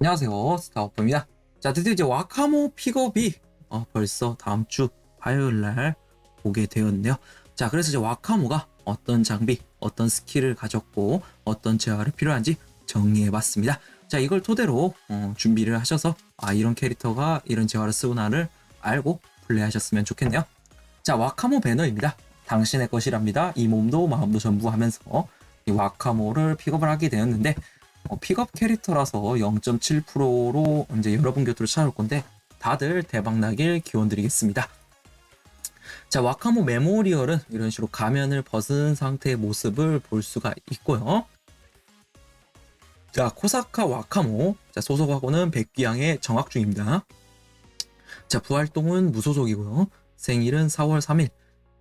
안녕하세요 스타워퍼입니다. 자 드디어 이제 와카모 픽업이 어, 벌써 다음 주 화요일날 보게 되었네요. 자 그래서 이제 와카모가 어떤 장비 어떤 스킬을 가졌고 어떤 재화를 필요한지 정리해봤습니다. 자 이걸 토대로 어, 준비를 하셔서 아 이런 캐릭터가 이런 재화를 쓰구나를 알고 플레이하셨으면 좋겠네요. 자 와카모 배너입니다. 당신의 것이랍니다. 이 몸도 마음도 전부 하면서 이 와카모를 픽업을 하게 되었는데 어, 픽업 캐릭터라서 0.7%로 이제 여러분 곁으로 찾아올 건데 다들 대박나길 기원 드리겠습니다. 자, 와카모 메모리얼은 이런 식으로 가면을 벗은 상태의 모습을 볼 수가 있고요. 자, 코사카 와카모. 자, 소속하고는 백기양의 정학 중입니다. 자, 부활동은 무소속이고요. 생일은 4월 3일.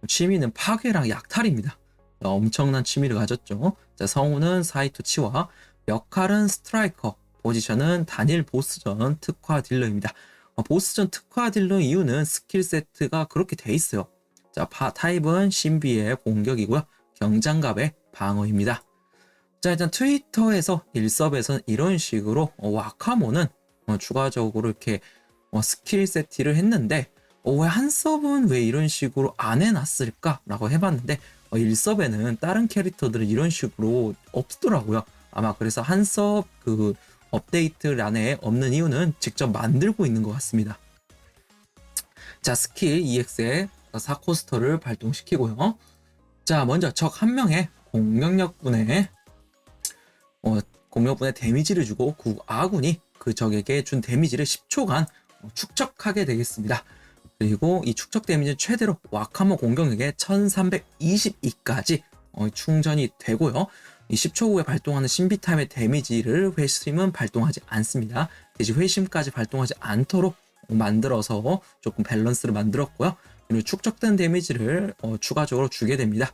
취미는 파괴랑 약탈입니다. 어, 엄청난 취미를 가졌죠. 자, 성우는 사이토 치와 역할은 스트라이커, 포지션은 단일 보스전 특화 딜러입니다. 어, 보스전 특화 딜러 이유는 스킬 세트가 그렇게 돼 있어요. 자, 파, 타입은 신비의 공격이고요. 경장갑의 방어입니다. 자, 일단 트위터에서 일섭에서는 이런 식으로 어, 와카모는 어, 추가적으로 이렇게 어, 스킬 세트를 했는데 어, 왜한 섭은 왜 이런 식으로 안 해놨을까라고 해봤는데 어, 일섭에는 다른 캐릭터들은 이런 식으로 없더라고요. 아마 그래서 한섭 그 업데이트란에 없는 이유는 직접 만들고 있는 것 같습니다. 자, 스킬 EX의 4코스터를 발동시키고요. 자, 먼저 적 한 명의 공격력분에 어, 공격분에 데미지를 주고 그 아군이 그 적에게 준 데미지를 10초간 축적하게 되겠습니다. 그리고 이 축적 데미지는 최대로 와카모 공격력의 1322까지 어, 충전이 되고요. 이 10초 후에 발동하는 신비 타임의 데미지를 회심은 발동하지 않습니다. 대신 회심까지 발동하지 않도록 만들어서 조금 밸런스를 만들었고요. 그리고 축적된 데미지를 어, 추가적으로 주게 됩니다.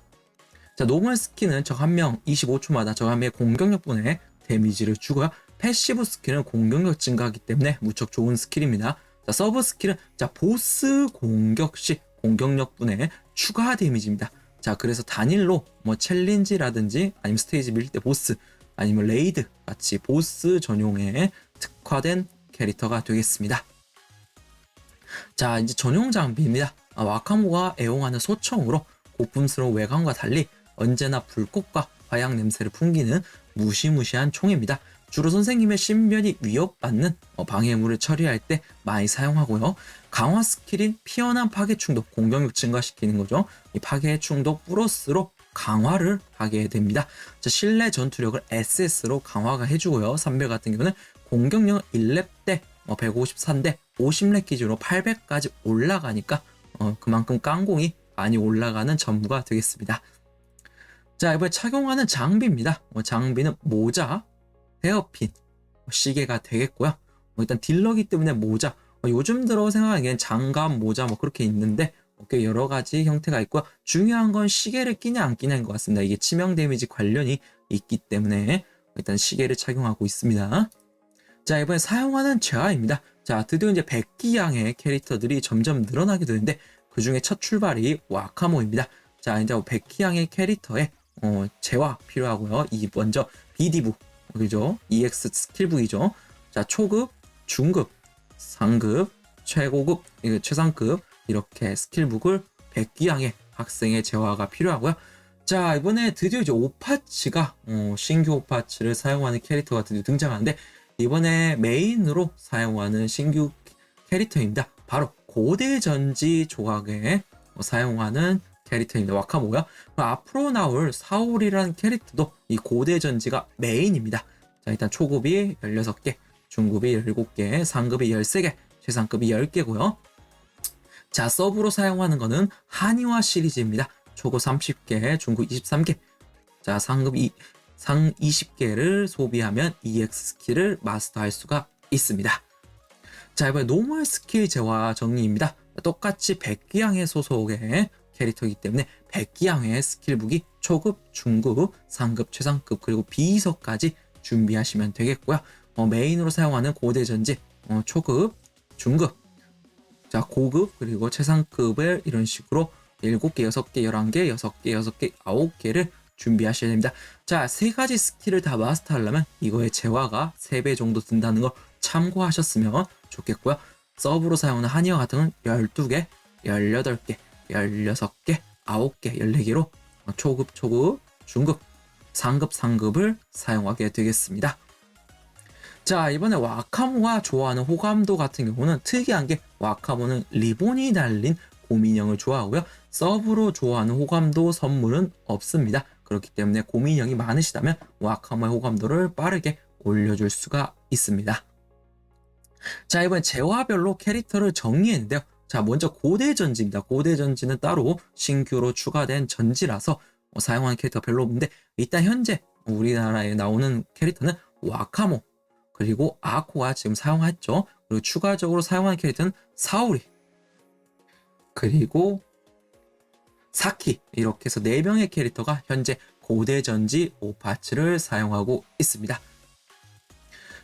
자, 노멀 스킬은 적 한 명 25초마다 적 한 명의 공격력분에 데미지를 주고요. 패시브 스킬은 공격력 증가하기 때문에 무척 좋은 스킬입니다. 자, 서브 스킬은 자, 보스 공격 시 공격력분에 추가 데미지입니다. 자, 그래서 단일로 뭐 챌린지라든지 아니면 스테이지 밀 때 보스 아니면 레이드 같이 보스 전용에 특화된 캐릭터가 되겠습니다. 자, 이제 전용 장비입니다. 아, 와카모가 애용하는 소총으로 고품스러운 외관과 달리 언제나 불꽃과 화약 냄새를 풍기는 무시무시한 총입니다. 주로 선생님의 신변이 위협받는 어, 방해물을 처리할 때 많이 사용하고요. 강화 스킬인 피어난 파괴 충독 공격력 증가시키는 거죠. 이 파괴 충독 플러스로 강화를 하게 됩니다. 자, 실내 전투력을 SS로 강화가 해주고요. 300 같은 경우는 공격력 1렙 때 어, 153대 50렙 기준으로 800까지 올라가니까 어, 그만큼 깡공이 많이 올라가는 전부가 되겠습니다. 자, 이번에 착용하는 장비입니다. 어, 장비는 모자, 헤어핀, 시계가 되겠고요. 뭐 일단 딜러기 때문에 모자, 어, 요즘 들어 생각하기엔 장갑, 모자 뭐 그렇게 있는데 꽤 여러 가지 형태가 있고요. 중요한 건 시계를 끼냐 안 끼냐인 것 같습니다. 이게 치명 데미지 관련이 있기 때문에 일단 시계를 착용하고 있습니다. 자, 이번에 사용하는 재화입니다. 자, 드디어 이제 백기양의 캐릭터들이 점점 늘어나게 되는데 그 중에 첫 출발이 와카모입니다. 자, 이제 백기양의 캐릭터에 어, 재화 필요하고요. 이 먼저 비디브 그죠? EX 스킬북이죠. 자, 초급, 중급, 상급, 최고급, 최상급 이렇게 스킬북을 100기양의 학생의 재화가 필요하고요. 자, 이번에 드디어 이제 오파츠가 어, 신규 오파츠를 사용하는 캐릭터가 드디어 등장하는데 이번에 메인으로 사용하는 신규 캐릭터입니다. 바로 고대 전지 조각에 어, 사용하는 캐릭터입니다. 와카모가 앞으로 나올 사울이라는 캐릭터도 이 고대 전지가 메인입니다. 자, 일단 초급이 16개, 중급이 17개, 상급이 13개, 최상급이 10개고요. 자, 서브로 사용하는 거는 한의화 시리즈입니다. 초급 30개, 중급 23개. 자, 상급 2, 상 20개를 소비하면 EX 스킬을 마스터할 수가 있습니다. 자, 이번에 노멀 스킬 재화 정리입니다. 똑같이 백기양의 소속의 캐릭터이기 때문에 백기양의 스킬북이 초급, 중급, 상급, 최상급 그리고 비석까지 준비하시면 되겠고요. 어, 메인으로 사용하는 고대 전지 어, 초급, 중급, 자 고급 그리고 최상급을 이런 식으로 7개, 6개, 11개, 6개, 6개, 9개를 준비하셔야 됩니다. 자, 세 가지 스킬을 다 마스터하려면 이거의 재화가 3배 정도 든다는 걸 참고하셨으면 좋겠고요. 서브로 사용하는 한의어 같은 건 12개, 18개, 16개, 9개, 14개로 초급, 초급, 중급, 상급, 상급을 사용하게 되겠습니다. 자, 이번에 와카모가 좋아하는 호감도 같은 경우는 특이한 게 와카모는 리본이 달린 고민형을 좋아하고요. 서브로 좋아하는 호감도 선물은 없습니다. 그렇기 때문에 고민형이 많으시다면 와카모의 호감도를 빠르게 올려줄 수가 있습니다. 자, 이번에 재화별로 캐릭터를 정리했는데요. 자, 먼저 고대 전지입니다. 고대 전지는 따로 신규로 추가된 전지라서 어, 사용하는 캐릭터 별로 없는데 일단 현재 우리나라에 나오는 캐릭터는 와카모 그리고 아코가 지금 사용했죠. 그리고 추가적으로 사용하는 캐릭터는 사오리 그리고 사키 이렇게 해서 4명의 캐릭터가 현재 고대 전지 5파츠를 사용하고 있습니다.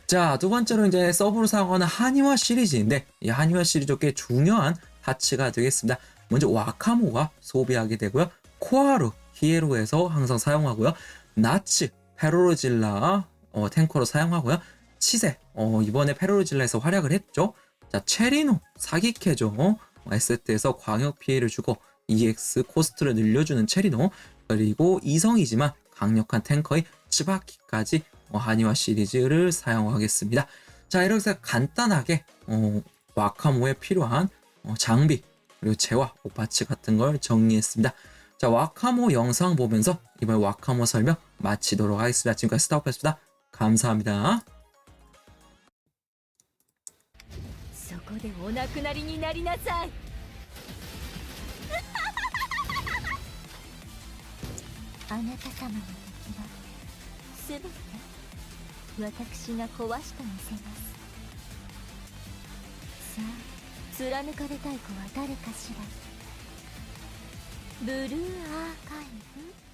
자, 두 번째로 이제 서브로 사용하는 한의화 시리즈인데 이 한의화 시리즈 꽤 중요한 파츠가 되겠습니다. 먼저 와카모가 소비하게 되고요. 코하루 히에로에서 항상 사용하고요. 나츠 페로르질라 어, 탱커로 사용하고요. 치세 어, 이번에 페로르질라에서 활약을 했죠. 자, 체리노 사기캐죠. 어, S트에서 광역 피해를 주고 EX 코스트를 늘려주는 체리노 그리고 이성이지만 강력한 탱커의 츠바키까지 어, 한의화 시리즈를 사용하겠습니다. 자 이렇게 간단하게 어, 와카모에 필요한 어, 장비 그리고 재화 오파츠 같은 걸 정리했습니다. 자 와카모 영상 보면서 이번 와카모 설명 마치도록 하겠습니다. 지금까지 스타워였습니다. 감사합니다. こでお亡くなりになりなさい。あなた様の敵はすべて私が壊してみせます。さあ貫かれたい子は誰かしら。ブルーアーカイブ。